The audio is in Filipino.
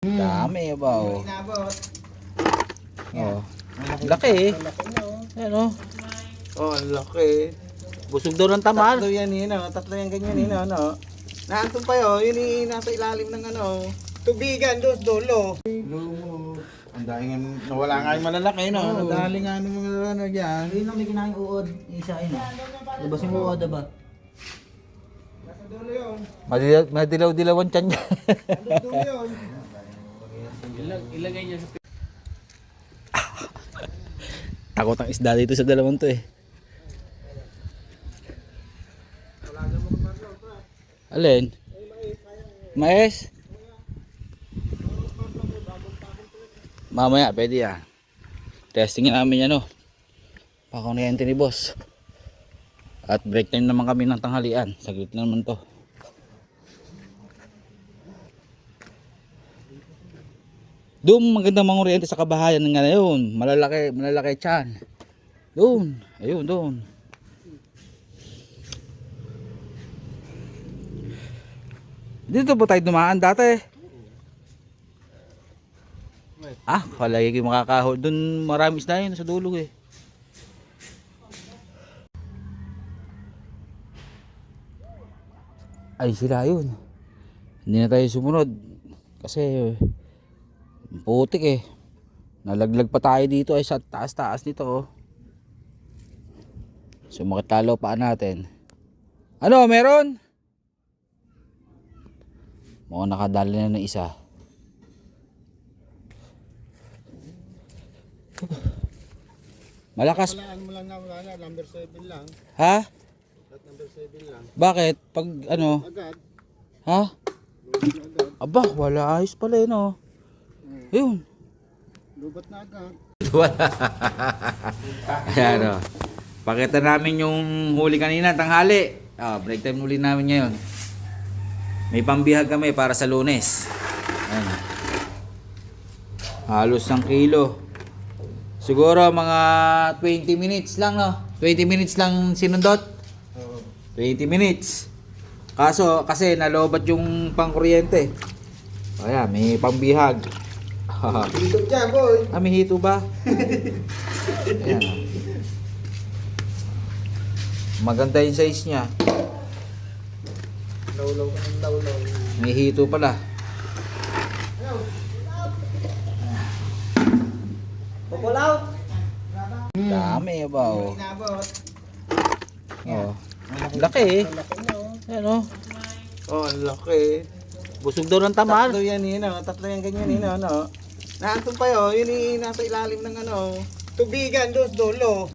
Dami ba oh. Inabot. Oh. Laki eh. Laki oh. Ayan oh. Oh, ang laki. Busog daw ng tamal. Tatlo yan yun, oh. tatlo yan ganyan yun, ano. Naantong pa yun, yun yung nasa ilalim ng ano, tubigan doon, dulo. Lumo. Ang dahil nga, nawala nga yung malalaki, no? Oo. Nadali nga ng mga ano dyan. Ayun lang may kinain uod. Isa yun. Labas yung uod ba? Yun. Madilaw, madilaw-dilawan tiyan niya. Nasa dulo yun. Takot ang isda dito sa dalawang to eh. Alin? Mais? Mamaya, pwede yan. Testing namin yan oh. Pakuryente ni boss. At break time naman kami ng tanghalian. Saglit na naman to. Doon magandang mga kuryente sa kabahayan nga na yun. Malalaki, malalaki tiyan. Doon. Ayun, doon. Dito po tayo dumaan dati. Ah, palagi kayo makakahol. Doon marami isda yun sa dulo eh. Ay sila yun. Hindi na tayo sumunod. Kasi putik eh. Nalaglag pa tayo dito ay sa taas-taas nito oh. Sumakit lalo pa natin. Ano, meron? Mukhang nakadali na ng isa. Malakas. Walaan mo lang na, wala na, number 7 lang. Ha? At number 7 lang. Bakit? Pag ano? Agad. Ha? Agad. Aba, wala ayos pala yun oh. Yun. Lubat na agad. Ayan o. Pakita namin yung huli kanina, tanghali. Ah, break time huli namin ngayon. May pambihag kami para sa lunes. Ayan. Halos ng kilo. Siguro mga 20 minutes lang no. 20 minutes lang sinundot. Oo. 20 minutes. Kaso kasi nalobat yung pangkuryente. Ayan, may pambihag. Dito dyan, boy. Ah, may hito ba? Ayan. oh. Maganda yung size niya. Lawlaw ka ng lawlaw. May hito pala. Pupulaw! Dami ba oh. Oh. Laki eh. Oh. Ayan oh. Oh, laki. Busog daw ng tamal. Tatlo yan yun, oh. tatlo yan ganyan yun, ano. Naantong pa yun, yun yung nasa ilalim ng ano, tubigan doon, dulo.